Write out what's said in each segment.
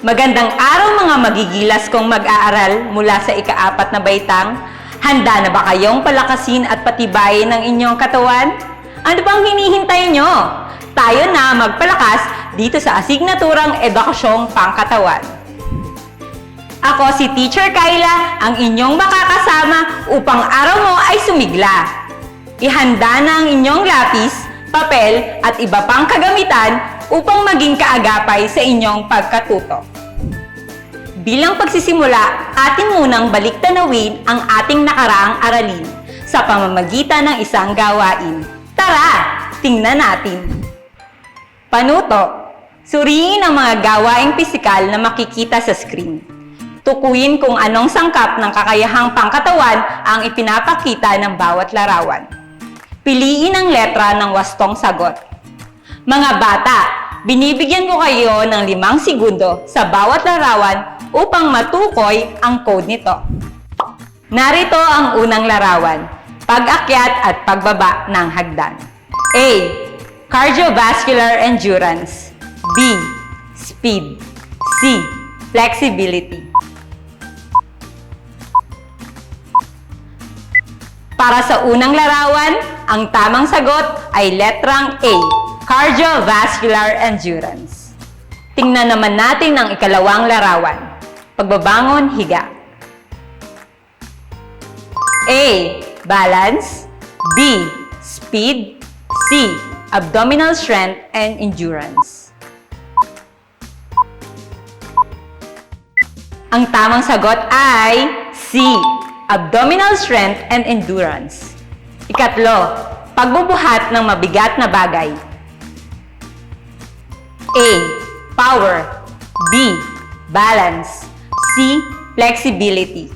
Magandang araw mga magigilas kong mag-aaral mula sa ikaapat na baitang. Handa na ba kayong palakasin at patibayin ang inyong katawan? Ano bang hinihintay nyo? Tayo na magpalakas dito sa asignaturang Edukasyong Pangkatawan. Ako si Teacher Kyla, ang inyong makakasama upang araw mo ay sumigla. Ihanda na ang inyong lapis, papel at iba pang kagamitan upang maging kaagapay sa inyong pagkatuto. Bilang pagsisimula, atin munang baliktanawin ang ating nakaraang aralin sa pamamagitan ng isang gawain. Tara, tingnan natin. Panuto. Suriin ang mga gawaing pisikal na makikita sa screen. Tukuyin kung anong sangkap ng kakayahang pangkatawan ang ipinapakita ng bawat larawan. Piliin ang letra ng wastong sagot. Mga bata, binibigyan ko kayo ng limang segundo sa bawat larawan upang matukoy ang code nito. Narito ang unang larawan, pag-akyat at pagbaba ng hagdan. A. Cardiovascular endurance. B. Speed. C. Flexibility. Para sa unang larawan, ang tamang sagot ay letrang A, cardiovascular endurance. Tingnan naman natin ang ikalawang larawan, pagbabangon higa. A, balance, B, speed, C, abdominal strength and endurance. Ang tamang sagot ay C. Abdominal strength and endurance. Ikatlo, pagbubuhat ng mabigat na bagay. A. Power. B. Balance. C. Flexibility.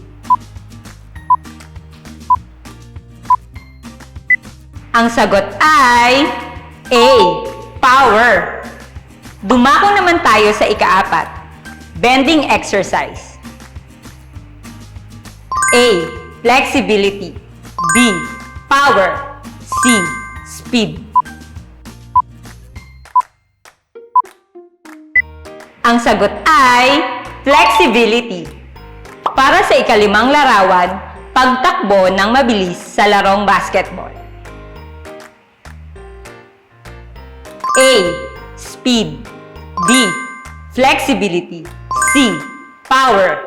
Ang sagot ay A. Power. Dumako naman tayo sa ikaapat. Bending exercise. A. Flexibility. B. Power. C. Speed. Ang sagot ay flexibility. Para sa ikalimang larawan, pagtakbo ng mabilis sa larong basketball. A. Speed. B. Flexibility. C. Power.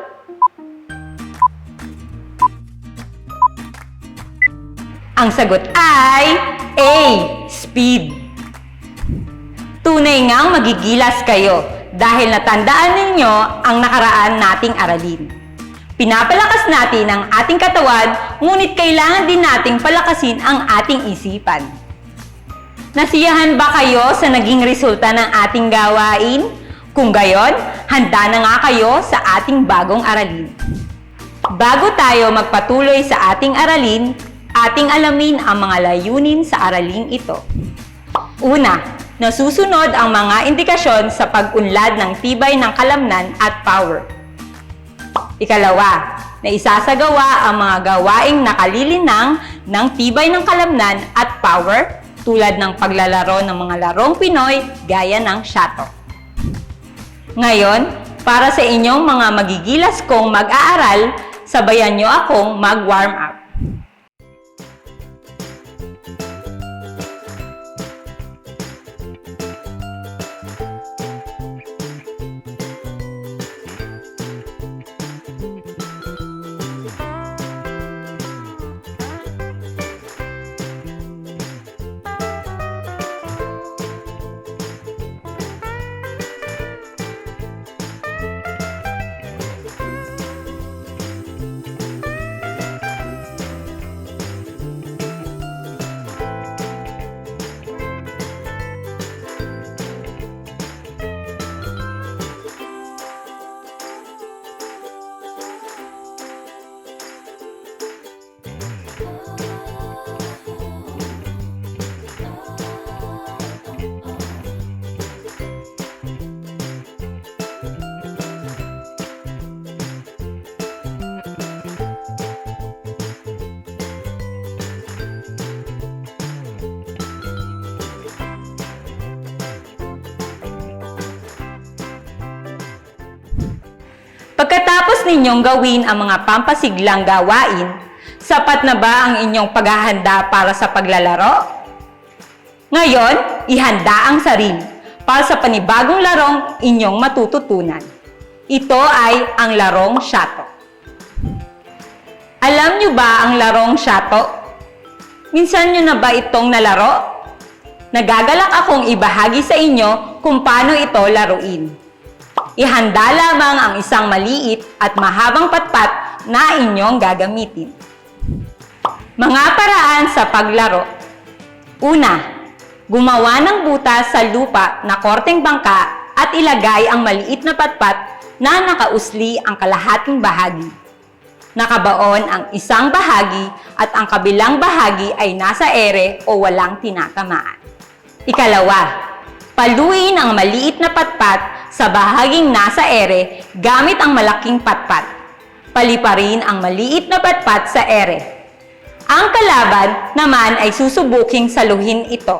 Ang sagot ay A. Speed. Tunay ngang magigilas kayo dahil natandaan ninyo ang nakaraan nating aralin. Pinapalakas natin ang ating katawan, ngunit kailangan din nating palakasin ang ating isipan. Nasiyahan ba kayo sa naging resulta ng ating gawain? Kung gayon, handa na nga kayo sa ating bagong aralin. Bago tayo magpatuloy sa ating aralin, ating alamin ang mga layunin sa araling ito. Una, nasusunod ang mga indikasyon sa pag-unlad ng tibay ng kalamnan at power. Ikalawa, na isasagawa ang mga gawaing nakalilinang ng tibay ng kalamnan at power tulad ng paglalaro ng mga larong Pinoy gaya ng shato. Ngayon, para sa inyong mga magigilas kong mag-aaral, sabayan nyo akong mag-warm up. Pagkatapos ninyong gawin ang mga pampasiglang gawain, sapat na ba ang inyong paghahanda para sa paglalaro? Ngayon, ihanda ang sarili para sa panibagong larong inyong matututunan. Ito ay ang larong shato. Alam nyo ba ang larong shato? Minsan nyo na ba itong nalaro? Nagagalak akong ibahagi sa inyo kung paano ito laruin. Ihanda lamang ang isang maliit at mahabang patpat na inyong gagamitin. Mga paraan sa paglaro. Una, gumawa ng butas sa lupa na korteng bangka at ilagay ang maliit na patpat na nakausli ang kalahating bahagi. Nakabaon ang isang bahagi at ang kabilang bahagi ay nasa ere o walang tinatamaan. Ikalawa, paluin ang maliit na patpat sa bahaging nasa ere gamit ang malaking patpat. Paliparin ang maliit na patpat sa ere. Ang kalaban naman ay susubuking saluhin ito.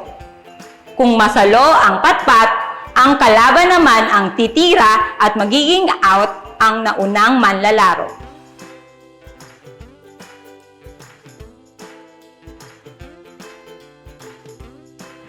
Kung masalo ang patpat, ang kalaban naman ang titira at magiging out ang naunang manlalaro.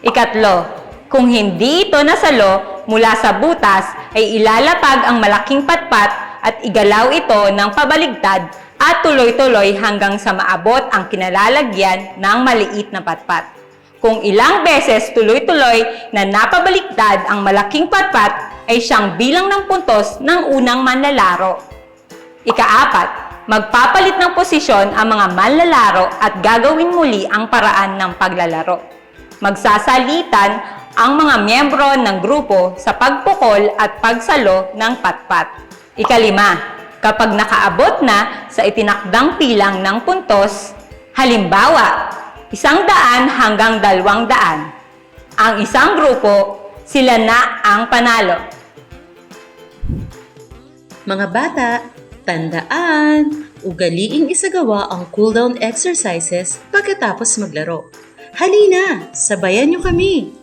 Ikatlo, kung hindi ito nasalo mula sa butas, ay ilalapag ang malaking patpat at igalaw ito ng pabaligtad at tuloy-tuloy hanggang sa maabot ang kinalalagyan ng maliit na patpat. Kung ilang beses tuloy-tuloy na napabaliktad ang malaking patpat, ay siyang bilang ng puntos ng unang manlalaro. Ikaapat, magpapalit ng posisyon ang mga manlalaro at gagawin muli ang paraan ng paglalaro. Magsasalitan ang mga miyembro ng grupo sa pagpukol at pagsalo ng patpat. Ikalima, kapag nakaabot na sa itinakdang pilang ng puntos, halimbawa, isang daan hanggang dalawang daan, ang isang grupo, sila na ang panalo. Mga bata, tandaan, ugaliing isagawa ang cooldown exercises pagkatapos maglaro. Halina, sabayan niyo kami!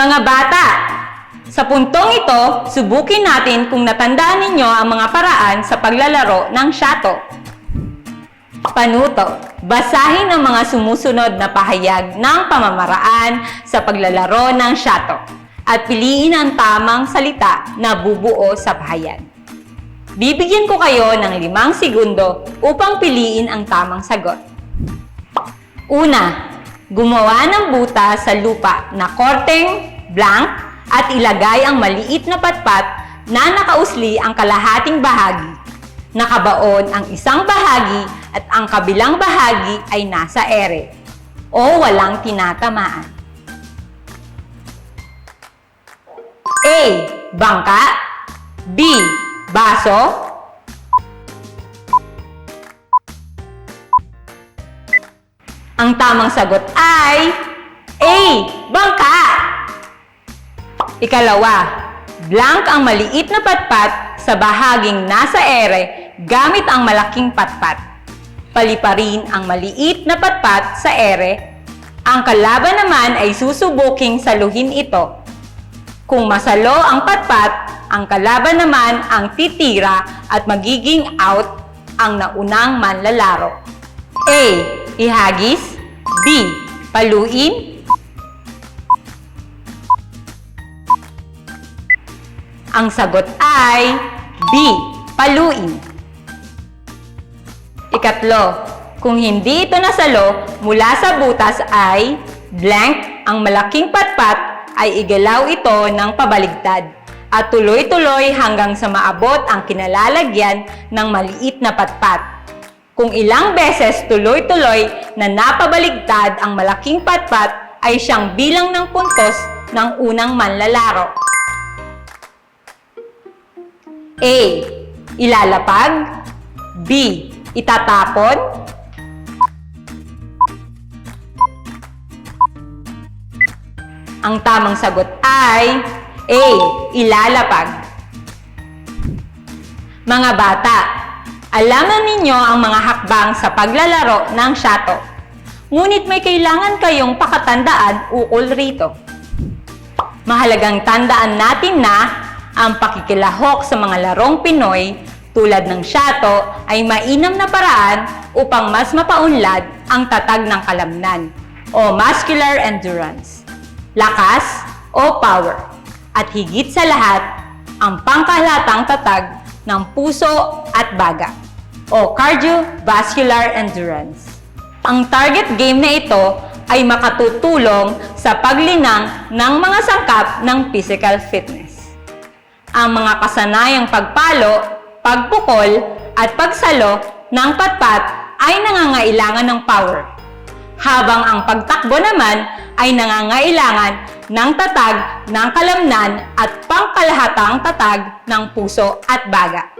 Mga bata, sa puntong ito, subukin natin kung natandaan ninyo ang mga paraan sa paglalaro ng shato. Panuto, basahin ang mga sumusunod na pahayag ng pamamaraan sa paglalaro ng shato at piliin ang tamang salita na bubuo sa pahayag. Bibigyan ko kayo ng limang segundo upang piliin ang tamang sagot. Una, gumawa ng butas sa lupa na korteng blank at ilagay ang maliit na patpat na nakausli ang kalahating bahagi. Nakabaon ang isang bahagi at ang kabilang bahagi ay nasa ere o walang tinatamaan. A. Bangka B. Baso Ang tamang sagot ay A. Bangka. Ikalawa, blank ang maliit na patpat sa bahaging nasa ere gamit ang malaking patpat. Paliparin ang maliit na patpat sa ere. Ang kalaban naman ay susubuking saluhin ito. Kung masalo ang patpat, ang kalaban naman ang titira at magiging out ang naunang manlalaro. A. Ihagis B. Paluin Ang sagot ay B. Paluin. Ikatlo, kung hindi ito nasalo mula sa butas ay blank, ang malaking patpat ay igalaw ito ng pabaligtad at tuloy-tuloy hanggang sa maabot ang kinalalagyan ng maliit na patpat. Kung ilang beses tuloy-tuloy na napabaligtad ang malaking patpat ay siyang bilang ng puntos ng unang manlalaro. A. Ilalapag B. Itatapon Ang tamang sagot ay A. Ilalapag Mga bata, alam na ninyo ang mga hakbang sa paglalaro ng shato. Ngunit may kailangan kayong pakatandaan ukol rito. Mahalagang tandaan natin na ang pakikilahok sa mga larong Pinoy tulad ng shato ay mainam na paraan upang mas mapaunlad ang tatag ng kalamnan o muscular endurance, lakas o power, at higit sa lahat, ang pangkalatang tatag ng puso at baga o cardiovascular endurance. Ang target game na ito ay makatutulong sa paglinang ng mga sangkap ng physical fitness. Ang mga kasanayang pagpalo, pagpukol, at pagsalo ng patpat ay nangangailangan ng power. Habang ang pagtakbo naman ay nangangailangan ng tatag ng kalamnan at pangkalahatang tatag ng puso at baga.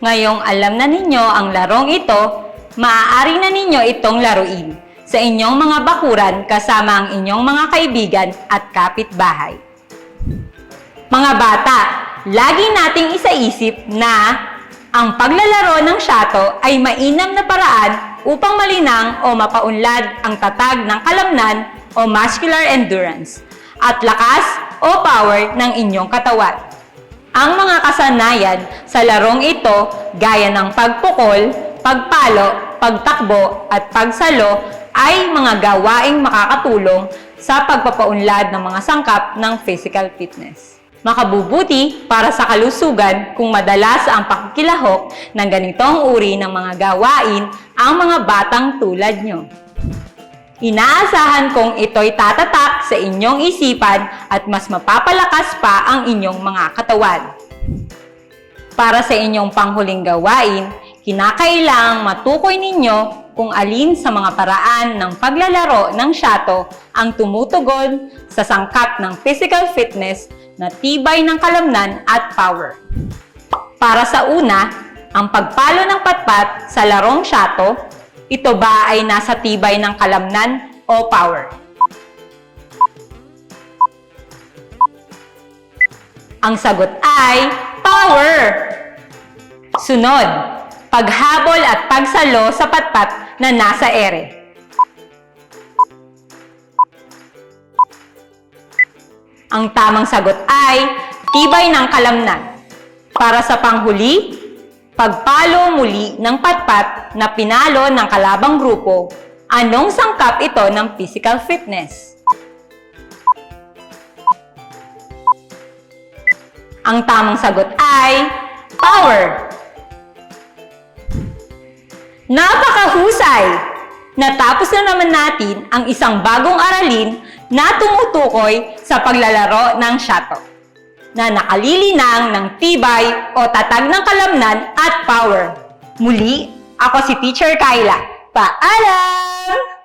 Ngayong alam na ninyo ang larong ito, maaari na ninyo itong laruin sa inyong mga bakuran kasama ang inyong mga kaibigan at kapitbahay. Mga bata, lagi nating isaisip na ang paglalaro ng shato ay mainam na paraan upang malinang o mapaunlad ang tatag ng kalamnan o muscular endurance at lakas o power ng inyong katawan. Ang mga kasanayan sa larong ito gaya ng pagpukol, pagpalo, pagtakbo at pagsalo ay mga gawaing makakatulong sa pagpapaunlad ng mga sangkap ng physical fitness. Makabubuti para sa kalusugan kung madalas ang pakikilahok ng ganitong uri ng mga gawain ang mga batang tulad nyo. Inaasahan kong ito'y tatatak sa inyong isipan at mas mapapalakas pa ang inyong mga katawan. Para sa inyong panghuling gawain, kinakailang matukoy ninyo kung alin sa mga paraan ng paglalaro ng shato ang tumutugon sa sangkap ng physical fitness na tibay ng kalamnan at power. Para sa una, ang pagpalo ng patpat sa larong shato, ito ba ay nasa tibay ng kalamnan o power? Ang sagot ay power! Sunod, paghabol at pagsalo sa patpat na nasa ere. Ang tamang sagot ay tibay ng kalamnan. Para sa panghuli, pagpalo muli ng patpat na pinalo ng kalabang grupo, anong sangkap ito ng physical fitness? Ang tamang sagot ay power. Napakahusay! Natapos na naman natin ang isang bagong aralin na tumutukoy sa paglalaro ng shato na nakalilinang ng tibay o tatag ng kalamnan at power. Muli, ako si Teacher Kyla. Paalam!